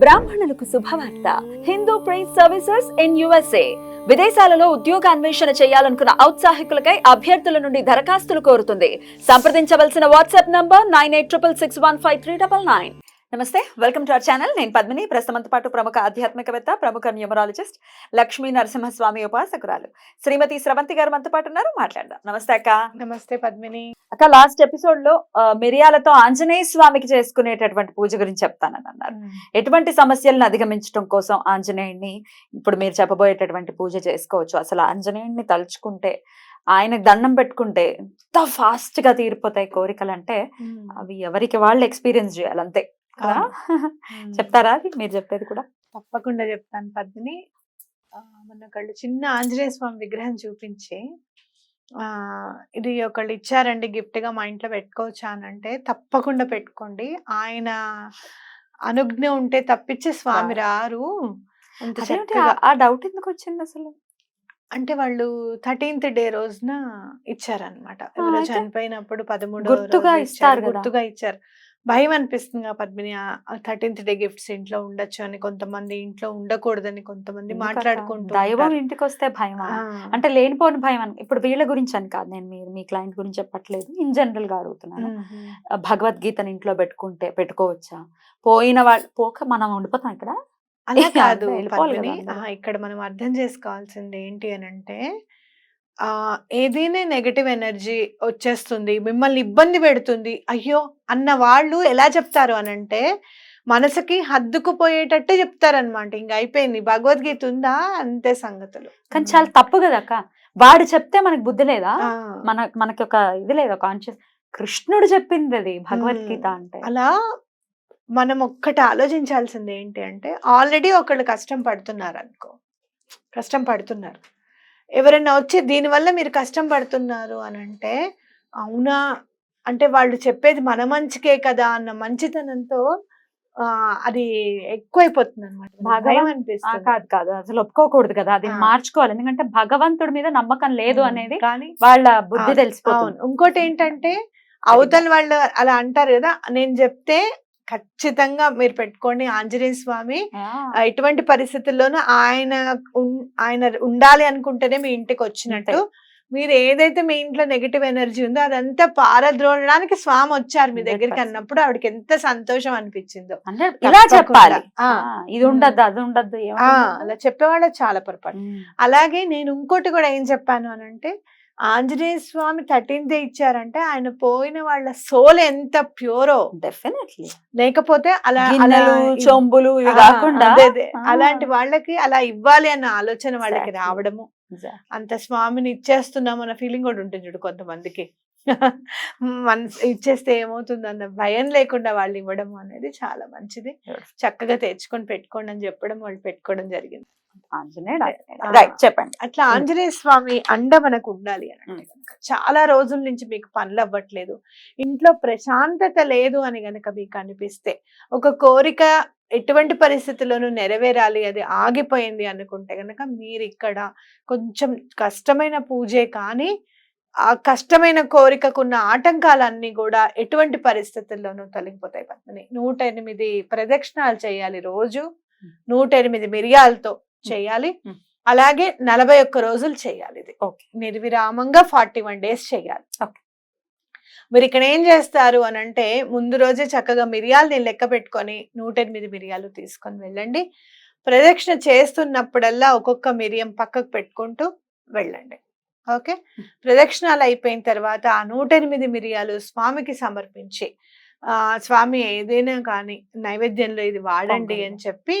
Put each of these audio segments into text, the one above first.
బ్రాహ్మణులకు శుభవార్త. Hindu priest services in USA. విదేశాలలో ఉద్యోగ అన్వేషణ చేయాలనుకున్న ఔత్సాహికులకై అభ్యర్థుల నుండి దరఖాస్తులు కోరుతుంది. సంప్రదించవలసిన WhatsApp number nine eight triple six one five three double nine. నమస్తే వెల్కమ్ టు అవర్ ఛానల్. నేను పద్మిని. ప్రస్తుతంతో పాటు ప్రముఖ ఆధ్యాత్మికవేత్త ప్రముఖ న్యూమరాలజిస్ట్ లక్ష్మీ నరసింహస్వామి ఉపాసకురాలు శ్రీమతి స్రవంతి గారు మనతో పాటు ఉన్నారు. మాట్లాడదాం. నమస్తే అక్క. నమస్తే పద్మిని. అక్క లాస్ట్ ఎపిసోడ్లో మిరియాలతో ఆంజనేయ స్వామికి చేసుకునేటటువంటి పూజ గురించి చెప్తానని అన్నారు. ఎటువంటి సమస్యలను అధిగమించడం కోసం ఆంజనేయుడిని ఇప్పుడు మీరు చెప్పబోయేటటువంటి పూజ చేసుకోవచ్చు. అసలు ఆంజనేయుడిని తలుచుకుంటే ఆయనకు దండం పెట్టుకుంటే ఎంత ఫాస్ట్గా తీరిపోతాయి కోరికలు అంటే అవి ఎవరికి వాళ్ళు ఎక్స్పీరియన్స్ చేయాలి అంతే. కదా? చెప్తారా అది? మీరు చెప్పేది కూడా. తప్పకుండా చెప్తాను పద్మిని. ఆ, మొన్న ఒకళ్ళు చిన్న ఆంజనేయ స్వామి విగ్రహం చూపించి ఆ ఇది ఒకళ్ళు ఇచ్చారండి గిఫ్ట్గా మా ఇంట్లో పెట్టుకోవచ్చా అని అంటే తప్పకుండా పెట్టుకోండి. ఆయన అనుజ్ఞ ఉంటే తప్పించి స్వామి. రారు. ఆ- డౌట్ ఎందుకు వచ్చింది అసలు? అంటే వాళ్ళు థర్టీన్త్ డే రోజున ఇచ్చారనమాట ఎవరో? చనిపోయినప్పుడు పదమూడు గుర్తుగా కదా. గుర్తుగా ఇచ్చారు. భయం అనిపిస్తుంది పద్మిని. థర్టీన్త్ డే గిఫ్ట్స్ ఇంట్లో ఉండొచ్చు అని కొంతమంది ఇంట్లో ఉండకూడదని కొంతమంది ఎందుకక్క? మాట్లాడుకుంటూ దైవం. ఇంటికి వస్తే భయం అంటే లేనిపోని భయం అని ఇప్పుడు వీళ్ళ గురించి అని కాదు నేను మీరు మీ క్లయింట్ గురించి చెప్పట్లేదు. ఇన్ జనరల్గా అడుగుతున్నాను భగవద్గీతని ఇంట్లో పెట్టుకుంటే పెట్టుకోవచ్చా? పోయిన వాళ్ళు పోక మనం ఉండిపోతాం ఇక్కడ? అలా ఇక కాదు ఇక్కడ మనం అర్థం చేసుకోవాల్సింది ఏంటి అని అంటే ఆ ఏదైనా నెగటివ్ ఎనర్జీ వచ్చేస్తుంది మిమ్మల్ని ఇబ్బంది పెడుతుంది అయ్యో అన్న వాళ్ళు ఎలా చెప్తారు అని అంటే మనసుకి హద్దుకుపోయేటట్టు చెప్తారనమాట ఇంక అయిపోయింది. భగవద్గీత ఉందా? అంతే సంగతులు. కానీ చాలా తప్పు కదా అక్క. వాడు చెప్తే మనకు బుద్ధి లేదా? ఆ, మన మనకి ఒక ఇది లేదా? కాన్షియస్ కృష్ణుడు చెప్పింది అది భగవద్గీత అంటే. అలా మనం ఒక్కటి ఆలోచించాల్సింది ఏంటి అంటే ఆల్రెడీ ఒకళ్ళు కష్టం పడుతున్నారు అనుకో కష్టం పడుతున్నారు. ఎవరైనా వచ్చి దీనివల్ల మీరు కష్టం పడుతున్నారు అని అంటే అవునా? అంటే వాళ్ళు చెప్పేది మన మంచికే కదా అన్న మంచితనంతో ఆ అది ఎక్కువైపోతుంది అనమాట భయం ఆ, అనిపిస్తుంది కాదు కాదు. అసలు ఒప్పుకోకూడదు కదా. అది. మార్చుకోవాలి. ఎందుకంటే భగవంతుడి మీద నమ్మకం లేదు అనేది కానీ వాళ్ళ బుద్ధి తెలిసిపోతుంది. ఇంకోటి ఏంటంటే అవతల వాళ్ళు అలా అంటారు కదా నేను చెప్తే ఖచ్చితంగా మీరు పెట్టుకోండి ఆంజనేయ స్వామి. ఎటువంటి పరిస్థితుల్లోనూ ఆయన ఆయన ఉండాలి అనుకుంటేనే మీ ఇంటికి వచ్చినట్టు. మీరు ఏదైతే మీ ఇంట్లో నెగిటివ్ ఎనర్జీ ఉందో అదంతా పారద్రోలడానికి స్వామి వచ్చారు మీ దగ్గరికి 100%. అన్నప్పుడు ఆవిడకి ఎంత సంతోషం అనిపించిందో. ఇలా. చెప్పాలి. ఇది ఉండద్దు అది ఉండద్దు అలా చెప్పేవాళ్ళ చాలా పొరపాటు. అలాగే నేను ఇంకోటి కూడా ఏం చెప్పాను అని అంటే ఆంజనేయ స్వామి థర్టీన్త్ డే ఇచ్చారంటే ఆయన పోయిన వాళ్ళ సోల్ ఎంత ప్యూరో డెఫినెట్లీ లేకపోతే అలా చొంబులు కాకుండా. అలాంటి వాళ్ళకి అలా ఇవ్వాలి అన్న ఆలోచన వాళ్ళకి. రావడము. అంత స్వామిని ఇచ్చేస్తున్నాం అన్న ఫీలింగ్ కూడా ఉంటుంది చూడు కొంతమందికి మన ఇచ్చేస్తే ఏమవుతుంది అన్న భయం లేకుండా వాళ్ళు ఇవ్వడం అనేది చాలా మంచిది. చక్కగా తెచ్చుకొని పెట్టుకోండి అని చెప్పడం వాళ్ళు పెట్టుకోవడం జరిగింది. రైట్ చెప్పండి. అట్లా. ఆంజనేయ స్వామి అండ మనకు ఉండాలి అని చాలా రోజుల నుంచి మీకు పనులు అవ్వట్లేదు. ఇంట్లో ప్రశాంతత లేదు అని గనక మీకు అనిపిస్తే ఒక కోరిక ఎటువంటి పరిస్థితుల్లోనూ నెరవేరాలి అది ఆగిపోయింది అనుకుంటే గనక మీరు ఇక్కడ కొంచెం కష్టమైన పూజే కానీ ఆ కష్టమైన కోరికకున్న ఆటంకాలన్నీ కూడా ఎటువంటి పరిస్థితుల్లోనూ తొలగిపోతాయి. పద్మిని నూట ఎనిమిది ప్రదక్షిణాలు చేయాలి రోజు. నూట ఎనిమిది మిరియాలతో చేయాలి. అలాగే నలభై ఒక్క రోజులు చేయాలి ఇది. ఓకే. నిర్విరామంగా ఫార్టీ వన్ డేస్ చేయాలి. మీరు ఇక్కడ ఏం చేస్తారు అని అంటే ముందు రోజే చక్కగా మిరియాలని లెక్క పెట్టుకొని నూట ఎనిమిది మిరియాలు తీసుకొని వెళ్ళండి. ప్రదక్షిణ చేస్తున్నప్పుడల్లా ఒక్కొక్క మిరియం పక్కకు పెట్టుకుంటూ వెళ్ళండి. ఓకే? ప్రదక్షిణాలు అయిపోయిన తర్వాత ఆ నూట ఎనిమిది మిరియాలు స్వామికి సమర్పించి స్వామి ఏదైనా కానీ నైవేద్యంలో ఇది వాడండి. అని చెప్పి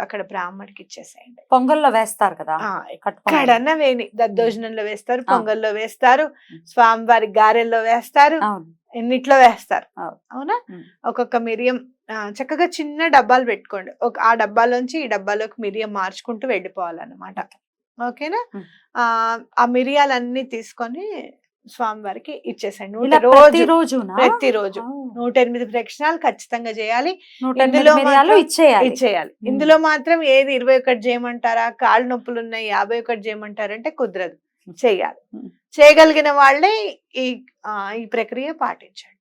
అక్కడ బ్రాహ్మడికి ఇచ్చేసేయండి. పొంగల్లో వేస్తారు కదా. ఎక్కడన్నా వేని దద్దోజనంలో వేస్తారు. పొంగల్లో వేస్తారు ఉమ్. స్వామివారి గారెల్లో వేస్తారు ఎన్నిట్లో వేస్తారు. అవును. ఒక్కొక్క మిరియం చక్కగా చిన్న డబ్బాలు పెట్టుకోండి. ఒక ఆ డబ్బాలోంచి ఈ డబ్బాలోకి మిరియం మార్చుకుంటూ వెళ్ళిపోవాలన్నమాట. ఓకేనా? ఆ మిరియాలన్నీ తీసుకొని స్వామివారికి ఇచ్చేసండి. ఇలా నూట రోజు ప్రతిరోజు. నూట ఎనిమిది ప్రదక్షిణాలు ఖచ్చితంగా చేయాలి. ఇందులో ఇచ్చేయాలి. ఇందులో మాత్రం ఏది ఇరవై ఒకటి చేయమంటారా? కాళ్ళు నొప్పులు ఉన్నాయి యాభై ఒకటి చేయమంటారంటే కుదరదు. ఉమ్. చేయగలిగిన వాళ్ళే ఈ ఈ ప్రక్రియ పాటించండి.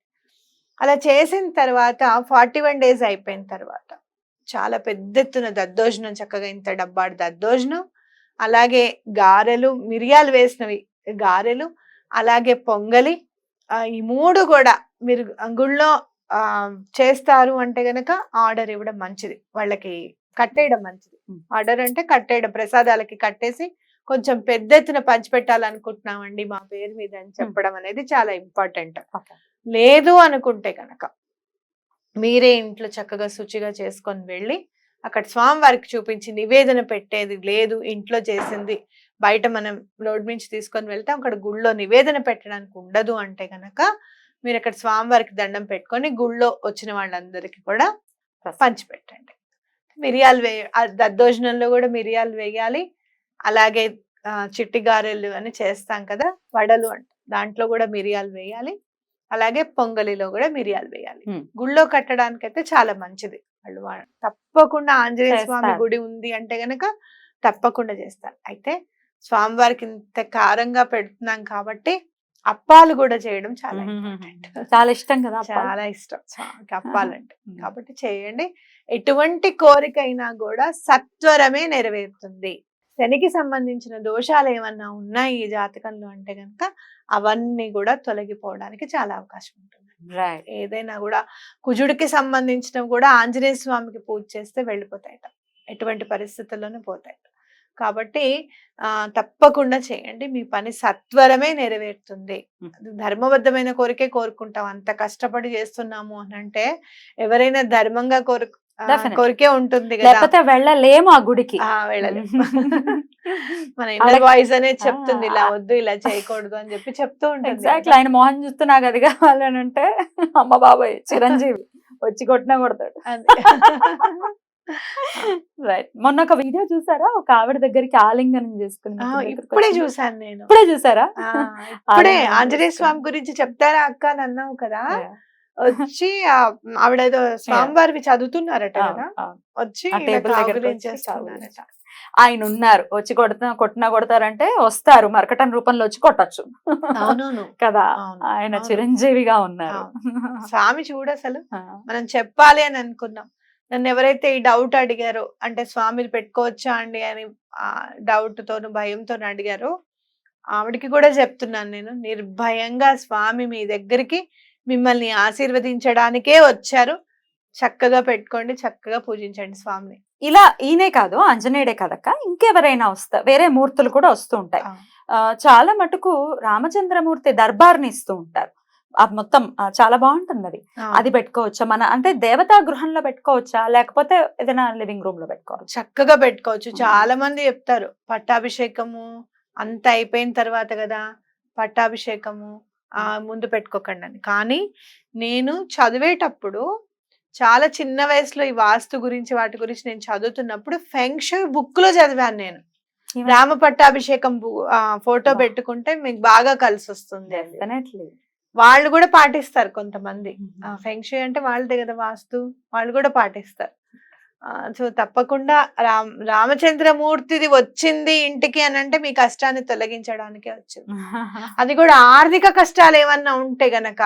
అలా చేసిన తర్వాత ఫార్టీ వన్ డేస్ అయిపోయిన తర్వాత చాలా పెద్ద ఎత్తున దద్దోజనం చక్కగా ఇంత డబ్బాడు దద్దోజనం అలాగే గారెలు మిరియాలు వేసినవి గారెలు అలాగే పొంగలి ఈ మూడు కూడా మీరు గుళ్ళో ఆ, చేస్తారు అంటే గనక ఆర్డర్ ఇవ్వడం మంచిది వాళ్ళకి కట్టేయడం మంచిది. ఆర్డర్ అంటే కట్టేయడం ప్రసాదాలకి కట్టేసి కొంచెం పెద్ద ఎత్తున పంచిపెట్టాలనుకుంటున్నామండి మా పేరు మీద అని చెప్పడం అనేది చాలా ఇంపార్టెంట్. లేదు అనుకుంటే కనుక మీరే ఇంట్లో చక్కగా శుచిగా చేసుకొని వెళ్ళి అక్కడ స్వామివారికి చూపించి నివేదన పెట్టేది లేదు ఇంట్లో చేసింది బయట మనం రోడ్ నుంచి తీసుకొని వెళ్తాం అక్కడ గుళ్ళో నివేదన పెట్టడానికి ఉండదు అంటే గనక మీరు అక్కడ స్వామివారికి దండం పెట్టుకొని గుళ్ళో వచ్చిన వాళ్ళందరికీ కూడా పంచిపెట్టండి. మిరియాలు వే దద్దోజనంలో కూడా మిరియాలు వేయాలి. అలాగే చిట్టి గారెలు అని చేస్తాం కదా వడలు అంట దాంట్లో కూడా మిరియాలు వేయాలి. అలాగే పొంగలిలో కూడా మిరియాలు వేయాలి. గుళ్ళో కట్టడానికి అయితే చాలా మంచిది. వాళ్ళు తప్పకుండా ఆంజనేయ స్వామి. గుడి ఉంది అంటే గనక తప్పకుండా చేస్తారు. అయితే స్వామివారికి ఇంత కారంగా పెడుతున్నాం కాబట్టి అప్పాలు కూడా చేయడం చాలా important. చాలా ఇష్టం కదా అప్పాలు. చాలా ఇష్టం. అప్పాలంటే. ఉమ్. కాబట్టి చేయండి. ఎటువంటి కోరికైనా కూడా సత్వరమే నెరవేరుతుంది. శనికి సంబంధించిన దోషాలు ఏమన్నా ఉన్నాయి ఈ జాతకంలో అంటే గనక అవన్నీ కూడా తొలగిపోవడానికి చాలా అవకాశం ఉంటుంది. ఏదైనా కూడా కుజుడికి సంబంధించినవి కూడా ఆంజనేయ స్వామికి పూజ చేస్తే వెళ్ళిపోతాయట. ఎటువంటి పరిస్థితుల్లోనూ పోతాయి కాబట్టి ఆ తప్పకుండా చేయండి. మీ పని సత్వరమే నెరవేరుతుంది. ధర్మబద్ధమైన కోరికే కోరుకుంటాం. అంత కష్టపడి చేస్తున్నాము అని అంటే ఎవరైనా ధర్మంగా కోరు ఆ, Definitely. కోరికే ఉంటుంది కదా! లేకపోతే వెళ్ళలేము ఆ గుడికి. ఆ, వెళ్ళలేం. మన ఇన్నర్ వాయిస్ అనేది చెప్తుంది. ఇలా. వద్దు ఇలా చేయకూడదు అని చెప్పి చెప్తూ ఉంటుంది ఎగ్జాక్ట్లీ. ఆయన మోహన్ చూస్తూ నాకు అది కావాలని అంటే అమ్మ బాబాయ్ చిరంజీవి. వచ్చి కొట్టినా కొడతాడు. అదే. రైట్ మొన్న ఒక వీడియో చూసారా? ఒక ఆవిడ దగ్గరికి ఆలింగనం చేసుకుని ఇప్పుడే. చూసాను నేను. ఇప్పుడే చూసారా? ఇప్పుడే ఆంజనేయ. స్వామి గురించి చెప్తారా అక్క అని అన్నావు కదా? వచ్చి ఆ, ఆవిడ ఏదో స్వామివారివి చదువుతున్నారట కదా. వచ్చి చేస్తున్నారట. ఆయన ఉన్నారు. వచ్చి కొడుతున్నా కొట్టినా కొడతారంటే వస్తారు. మరకటం రూపంలో వచ్చి కొట్టచ్చు. కదా? ఆయన. చిరంజీవిగా ఉన్నారు. స్వామి చూడు అసలు. మనం చెప్పాలి అని అనుకున్నాం. నన్ను ఎవరైతే ఈ డౌట్ అడిగారో అంటే స్వామిని పెట్టుకోవచ్చా అండి అని ఆ డౌట్ తోను భయంతో అడిగారో ఆవిడకి కూడా చెప్తున్నాను నేను. నిర్భయంగా స్వామి మీ దగ్గరికి మిమ్మల్ని ఆశీర్వదించడానికే వచ్చారు. చక్కగా పెట్టుకోండి చక్కగా పూజించండి స్వామిని. ఇలా ఈయనే కాదు ఆంజనేయుడే కదక్క ఇంకెవరైనా వస్తా వేరే మూర్తులు కూడా వస్తూ ఉంటాయి. చాలా మటుకు రామచంద్రమూర్తి దర్బార్ని ఇస్తూ ఉంటారు. ఆ మొత్తం చాలా బాగుంటుంది అది అది పెట్టుకోవచ్చా? మన అంటే దేవతా గృహంలో పెట్టుకోవచ్చా? లేకపోతే ఏదైనా లివింగ్ రూమ్లో పెట్టుకోవచ్చు? చక్కగా పెట్టుకోవచ్చు. చాలా మంది చెప్తారు పట్టాభిషేకము అంత అయిపోయిన తర్వాత కదా పట్టాభిషేకము ఆ ముందు పెట్టుకోకండి అని. కానీ నేను చదివేటప్పుడు చాలా చిన్న వయసులో ఈ వాస్తు గురించి వాటి గురించి నేను చదువుతున్నప్పుడు ఫెంక్ష బుక్లో చదివాను నేను. రామ పట్టాభిషేకం ఫోటో. పెట్టుకుంటే మీకు బాగా కలిసి వస్తుంది వాళ్ళు కూడా పాటిస్తారు కొంతమంది. ఫెంక్షు అంటే వాళ్ళదే కదా వాస్తు. వాళ్ళు కూడా పాటిస్తారు. సో తప్పకుండా రామ్ రామచంద్రమూర్తిది వచ్చింది ఇంటికి అని అంటే మీ కష్టాన్ని తొలగించడానికే వచ్చింది. అది కూడా ఆర్థిక కష్టాలు ఏమన్నా ఉంటే గనక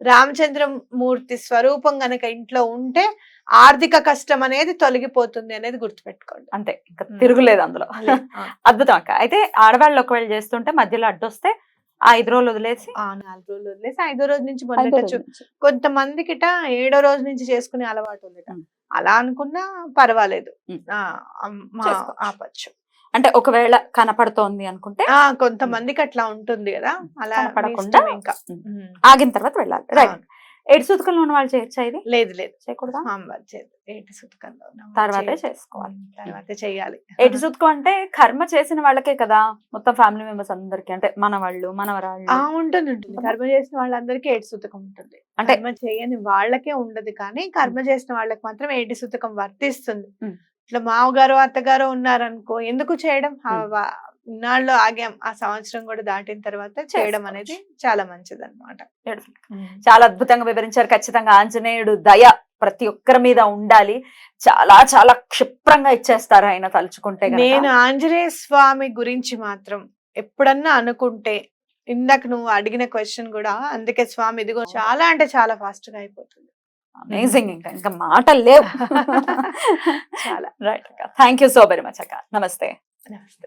రామచంద్రమూర్తి స్వరూపం గనక ఇంట్లో ఉంటే ఆర్థిక కష్టం అనేది తొలగిపోతుంది అనేది గుర్తుపెట్టుకోండి. అంతే. ఇంకా తిరుగులేదు అందులో. అద్భుతం అక్క. అయితే ఆడవాళ్ళు ఒకవేళ చేస్తుంటే మధ్యలో అడ్డొస్తే ఐదు రోజులు వదిలేసి? ఆ, నాలుగు రోజులు వదిలేసి ఐదో రోజు నుంచి మొదలెట్టచ్చు. కొంతమందికిట ఏడో రోజు నుంచి చేసుకునే అలవాటు ఉంది. అలా అనుకున్నా పర్వాలేదు. ఆపచ్చు. అంటే ఒకవేళ కనపడుతోంది అనుకుంటే? ఆ కొంతమందికి అట్లా ఉంటుంది కదా. అలా కనపడకుండా? ఇష్టం ఇంకా. ఆగిన తర్వాత వెళ్ళాలి. రైట్ ఎడు సూతకంలో ఉన్న వాళ్ళు చేయొచ్చా ఇది? లేదు లేదు. చేయకూడదా? ఏటి సుతకంలో తర్వాతే. చేసుకోవాలి. తర్వాతే చెయ్యాలి. ఎటు సుతకం అంటే కర్మ చేసిన వాళ్ళకే కదా మొత్తం ఫ్యామిలీ మెంబర్స్ అందరికి అంటే మన వాళ్ళు మనవరాళ్ళు ఉంటుంది ఉంటుంది కర్మ చేసిన వాళ్ళందరికీ ఏటి సుతకం ఉంటుంది. అంటే కర్మ చేయని వాళ్ళకే ఉండదు కానీ కర్మ చేసిన వాళ్ళకి మాత్రం ఏటి సుతకం వర్తిస్తుంది. ఇట్లా మామగారు అత్తగారు ఉన్నారనుకో ఎందుకు చేయడం? ఇన్నాళ్ళు ఆగాం. ఆ సంవత్సరం కూడా దాటిన తర్వాత చేయడం అనేది చాలా మంచిది అనమాట. చాలా అద్భుతంగా వివరించారు. ఖచ్చితంగా ఆంజనేయుడు దయ ప్రతి ఒక్కరి మీద ఉండాలి. చాలా చాలా క్షిప్రంగా ఇచ్చేస్తారు ఆయన తలుచుకుంటే. నేను ఆంజనేయ స్వామి గురించి మాత్రం ఎప్పుడన్నా అనుకుంటే ఇందాక నువ్వు అడిగిన క్వశ్చన్ కూడా అందుకే స్వామి ఇదిగో చాలా అంటే చాలా ఫాస్ట్గా అయిపోతుంది. అమేజింగ్ ఇంకా ఇంకా మాటలు లేవు. చాలా. రైట్ అక్క. Thank you so very much అక్క. నమస్తే. నమస్తే.